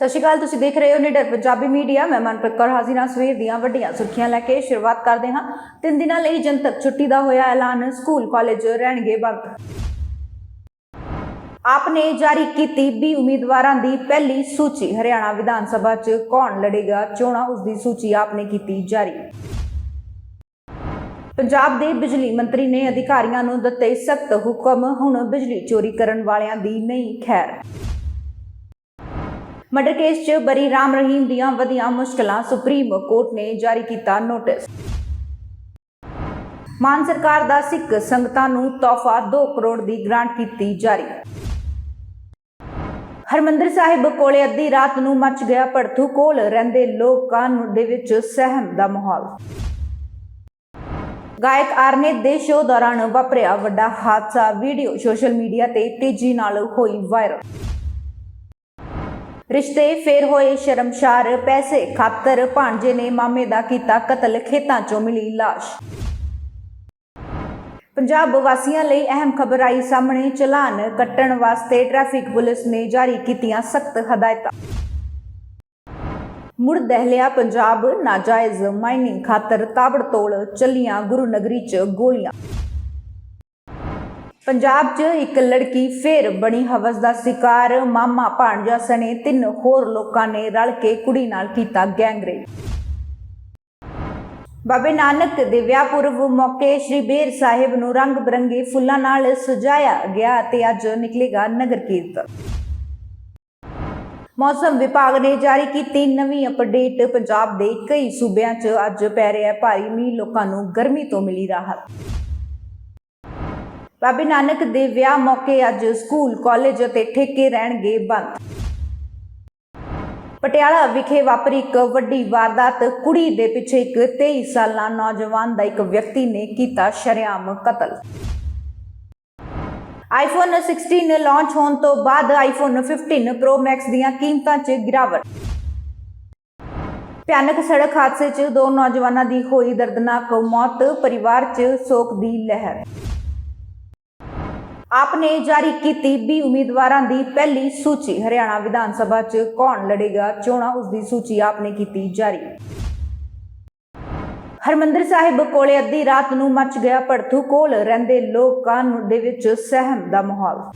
ਸਤਿ ਸ਼੍ਰੀ ਅਕਾਲ, ਤੁਸੀਂ ਦੇਖ ਰਹੇ ਹੋ ਨਿਡਰ ਪੰਜਾਬੀ ਮੀਡੀਆ। ਮੈਂ ਮਨਪ੍ਰੀਤ ਕੌਰ ਹਾਜ਼ਰ ਸਵੇਰ ਦੀਆਂ ਵੱਡੀਆਂ ਸੁਰਖੀਆਂ ਲੈ ਕੇ ਸ਼ੁਰੂਆਤ ਕਰਦੇ ਹਾਂ। ਤਿੰਨ ਦਿਨਾਂ ਲਈ ਜਨਤਕ ਛੁੱਟੀ ਦਾ ਹੋਇਆ ਐਲਾਨ, ਸਕੂਲ, ਕਾਲਜ ਰਹਿਣਗੇ ਬੰਦ। ਆਪ ਨੇ ਜਾਰੀ ਕੀਤੀ 20 ਉਮੀਦਵਾਰਾਂ ਦੀ ਪਹਿਲੀ ਸੂਚੀ। ਹਰਿਆਣਾ ਵਿਧਾਨ ਸਭਾ 'ਚ ਕੌਣ ਲੜੇਗਾ? ਚੋਣਾਂ ਉਸ ਦੀ ਸੂਚੀ ਆਪ ਨੇ ਕੀਤੀ ਜਾਰੀ। ਪੰਜਾਬ ਦੇ ਬਿਜਲੀ ਮੰਤਰੀ ਨੇ ਅਧਿਕਾਰੀਆਂ ਨੂੰ ਦਿੱਤੇ ਸਖਤ ਹੁਕਮ। ਹੁਣ ਬਿਜਲੀ ਚੋਰੀ ਕਰਨ ਵਾਲਿਆਂ ਦੀ ਨਹੀਂ ਖੈਰ। ਮਰਡਰ ਕੇਸ 'ਚ ਬਰੀ ਰਾਮ ਰਹੀਮ ਦੀਆਂ ਵਧੀਆਂ ਮੁਸ਼ਕਲਾਂ ਸੁਪਰੀਮ ਕੋਰਟ ਨੇ ਜਾਰੀ ਕੀਤਾ ਨੋਟਿਸ। ਮਾਨ ਸਰਕਾਰ ਦਾ ਸਿੱਖ ਸੰਗਤਾਂ ਨੂੰ ਤੋਹਫਾ 2 ਕਰੋੜ ਦੀ ਗ੍ਰਾਂਟ ਕੀਤੀ ਜਾਰੀ। ਹਰਮੰਦਰ ਸਾਹਿਬ ਕੋਲੇ ਅੱਧੀ ਰਾਤ ਨੂੰ ਮੱਚ ਗਿਆ ਭੜਥੂ ਕੋਲ, ਰਹਿੰਦੇ ਲੋਕਾਂ ਨੂੰ ਦੇ ਵਿੱਚ ਸਹਿਮ ਦਾ ਮਾਹੌਲ। ਗਾਇਕ ਆਰਨੇ ਦੇ ਸ਼ੋਅ ਦੌਰਾਨ ਵਾਪਰਿਆ ਵੱਡਾ ਹਾਦਸਾ, ਵੀਡੀਓ ਸੋਸ਼ਲ ਮੀਡੀਆ ਤੇ ਤੇਜ਼ੀ ਨਾਲ ਹੋਈ ਵਾਇਰਲ। ਰਿਸ਼ਤੇ ਫੇਰ ਹੋਏ ਸ਼ਰਮਸ਼ਾਰ, ਪੈਸੇ ਖਾਤਰ ਭਾਂਜੇ ਨੇ ਮਾਮੇ ਦਾ ਕੀਤਾ ਕਤਲ, ਖੇਤਾਂ ਚੋਂ ਮਿਲੀ ਲਾਸ਼। ਪੰਜਾਬ ਵਾਸੀਆਂ ਲਈ ਅਹਿਮ ਖਬਰ ਆਈ ਸਾਹਮਣੇ, ਚਲਾਨ ਕੱਟਣ ਵਾਸਤੇ ਟ੍ਰੈਫਿਕ ਪੁਲਿਸ ਨੇ ਜਾਰੀ ਕੀਤੀਆਂ ਸਖਤ ਹਦਾਇਤਾਂ। ਮੁੜ ਦਹਿਲਿਆ ਪੰਜਾਬ, ਨਾਜਾਇਜ਼ ਮਾਈਨਿੰਗ ਖਾਤਰ ਤਾਬੜਤੋੜ ਚੱਲੀਆਂ ਗੁਰੂ ਨਗਰੀ 'ਚ ਗੋਲੀਆਂ। ਪੰਜਾਬ 'ਚ ਇੱਕ ਲੜਕੀ ਫੇਰ ਬਣੀ ਹਵਸ ਦਾ ਸ਼ਿਕਾਰ। ਮਾਮਾ ਭਾਣਜਾ ਸਣੇ ਤਿੰਨ ਹੋਰ ਲੋਕਾਂ ਨੇ ਰਲ ਕੇ ਕੁੜੀ ਨਾਲ ਕੀਤਾ ਗੈਂਗਰੇਪ। ਬਾਬੇ ਨਾਨਕ ਦੇ ਵਿਆਹ ਪੁਰਬ ਮੌਕੇ ਸ਼੍ਰੀ ਬੇਰ ਸਾਹਿਬ ਨੂੰ ਰੰਗ ਬਰੰਗੇ ਫੁੱਲਾਂ ਨਾਲ ਸਜਾਇਆ ਗਿਆ ਤੇ ਅੱਜ ਨਿਕਲੇਗਾ ਨਗਰ ਕੀਰਤਨ। ਮੌਸਮ ਵਿਭਾਗ ਨੇ ਜਾਰੀ ਕੀਤੀ ਨਵੀਂ ਅਪਡੇਟ। ਪੰਜਾਬ ਦੇ ਕਈ ਸੂਬਿਆਂ 'ਚ ਅੱਜ ਪੈ ਰਿਹਾ ਭਾਰੀ ਮੀਂਹ। ਲੋਕਾਂ ਨੂੰ ਗਰਮੀ ਤੋਂ ਮਿਲੀ ਰਾਹਤ। ਬਾਬੇ ਨਾਨਕ ਦੇ ਵਿਆਹ ਮੌਕੇ ਅੱਜ ਸਕੂਲ, ਕਾਲਜ ਅਤੇ ਠੇਕੇ ਰਹਿਣਗੇ ਬੰਦ। ਪਟਿਆਲਾ ਵਿਖੇ ਵਾਪਰੀ ਇੱਕ ਵੱਡੀ ਵਾਰਦਾਤ, ਕੁੜੀ ਦੇ ਪਿੱਛੇ ਇੱਕ 23 ਸਾਲਾ ਨੌਜਵਾਨ ਦਾ ਇੱਕ ਵਿਅਕਤੀ ਨੇ ਕੀਤਾ ਸ਼ਰੇਆਮ ਕਤਲ। ਆਈਫੋਨ 16 ਲਾਂਚ ਹੋਣ ਤੋਂ ਬਾਅਦ ਆਈਫੋਨ 15 ਪ੍ਰੋ ਮੈਕਸ ਦੀਆਂ ਕੀਮਤਾਂ 'ਚ ਗਿਰਾਵਟ। ਭਿਆਨਕ ਸੜਕ ਹਾਦਸੇ 'ਚ ਦੋ ਨੌਜਵਾਨਾਂ ਦੀ ਹੋਈ ਦਰਦਨਾਕ ਮੌਤ, ਪਰਿਵਾਰ 'ਚ ਸੋਗ ਦੀ ਲਹਿਰ। ਆਪ ਨੇ ਜਾਰੀ ਕੀਤੀ 20 ਉਮੀਦਵਾਰਾਂ ਦੀ ਪਹਿਲੀ ਸੂਚੀ। ਹਰਿਆਣਾ ਵਿਧਾਨ ਸਭਾ 'ਚ ਕੌਣ ਲੜੇਗਾ? ਚੋਣਾਂ ਉਸ ਦੀ ਸੂਚੀ ਆਪ ਨੇ ਕੀਤੀ ਜਾਰੀ। ਹਰਮੰਦਰ ਸਾਹਿਬ ਕੋਲੇ ਅੱਧੀ ਰਾਤ ਨੂੰ ਮੱਚ ਗਿਆ ਭੜਥੂ ਕੋਲ। ਰਹਿੰਦੇ ਲੋਕਾਂ ਨੂੰ ਦੇ ਵਿੱਚ ਸਹਿਮ ਦਾ ਮਾਹੌਲ।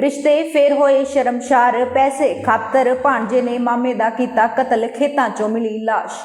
ਰਿਸ਼ਤੇ ਫੇਰ ਹੋਏ ਸ਼ਰਮਸ਼ਾਰ। ਪੈਸੇ ਖਾਤਰ ਭਾਂਜੇ ਨੇ ਮਾਮੇ ਦਾ ਕੀਤਾ ਕਤਲ। ਖੇਤਾਂ ਚੋਂ ਮਿਲੀ ਲਾਸ਼।